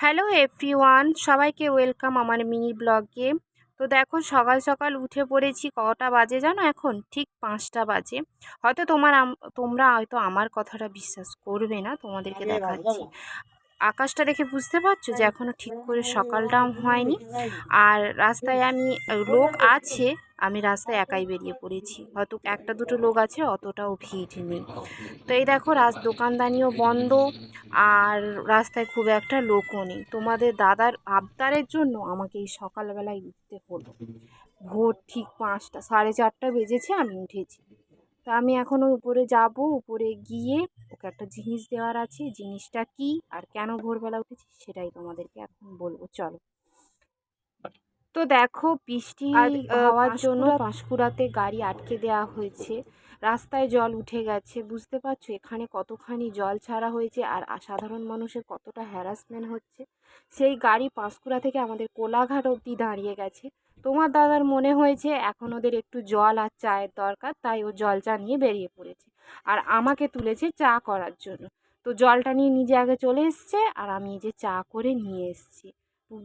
Hello everyone সবাইকে welcome আমার mini ব্লগে তো দেখো সকাল সকাল উঠে পড়েছি কটা বাজে জানো এখন? ঠিক পাঁচটা বাজে। হয়তো তোমার তোমরা হয়তো আমার কথাটা বিশ্বাস করবে না তোমাদেরকে দেখাচ্ছি। আকাশটা দেখে বুঝতে পারছ যে এখনও ঠিক করে সকালটাও হয়নি। আর রাস্তায় আমি লোক আছে আমি রাস্তায় একাই বেরিয়ে পড়েছি। হয়তো একটা দুটো লোক আছে অতটাও ভিড় নেই। তো এই দেখো রাস দোকানদানিও বন্ধ। আর রাস্তায় খুব একটা লোকও নেই। তোমাদের দাদার আবদারের জন্য আমাকে এই সকালবেলায় উঠতে হলো। ভোর ঠিক পাঁচটা সাড়ে চারটা বেজেছে আমি উঠেছি। তা আমি এখনও উপরে যাব উপরে গিয়ে ওকে একটা জিনিস দেওয়ার আছে জিনিসটা কি আর কেন ভোরবেলা উঠেছি সেটাই তোমাদেরকে এখন বলব। চলো। তো দেখো বৃষ্টি হওয়ার জন্য পাঁশকুড়াতে গাড়ি আটকে দেওয়া হয়েছে। রাস্তায় জল উঠে গেছে। বুঝতে পারছ? এখানে কতখানি জল ছাড়া হয়েছে আর সাধারণ মানুষের কতটা হ্যারাসমেন্ট হচ্ছে? সেই গাড়ি পাঁশকুড়া থেকে আমাদের কোলাঘাট অবধি দাঁড়িয়ে গেছে। তোমার দাদার মনে হয়েছে এখন ওদের একটু জল আর চায়ের দরকার, তাই ও জল চা নিয়ে বেরিয়ে পড়েছে। আর আমাকে তুলেছে চা করার জন্য। তো জলটা নিয়ে নিজে আগে চলে এসছে আর আমি এই যে চা করে নিয়ে এসছি।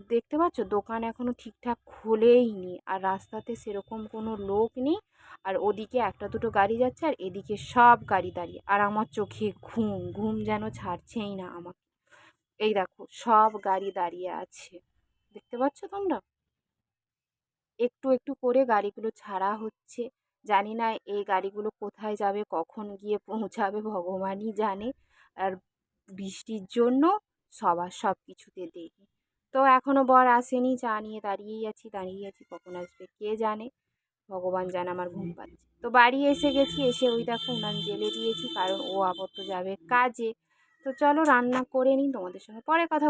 দেখতে পাচ্ছ? দোকান এখনও ঠিকঠাক খোলেই নি। আর রাস্তাতে সেরকম কোনো লোক নেই। আর ওদিকে একটা দুটো গাড়ি যাচ্ছে আর এদিকে সব গাড়ি দাঁড়িয়ে। আর আমার চোখে ঘুম ঘুম যেন ছাড়ছেই না আমাকে। এই দেখো, সব গাড়ি দাঁড়িয়ে আছে। দেখতে পাচ্ছ তোমরা? একটু একটু করে গাড়িগুলো ছাড়া হচ্ছে। জানি না এই গাড়িগুলো কোথায় যাবে, কখন গিয়ে পৌঁছাবে, ভগবানই জানে। আর বৃষ্টির জন্য সবার সব কিছুতে দেরি। তো এখনও বর আসেনি, চা নিয়ে দাঁড়িয়েই আছি দাঁড়িয়ে আছি, কখন আসবে কে জানে? ভগবান জানে আমার ঘুম পাচ্ছে। তো বাড়ি এসে গেছি, এসে ওই দেখো উনান জেলে দিয়েছি, কারণ ও আবদ্ধ যাবে কাজে। তো চলো রান্না করে নিই তোমাদের সঙ্গে, পরে কথা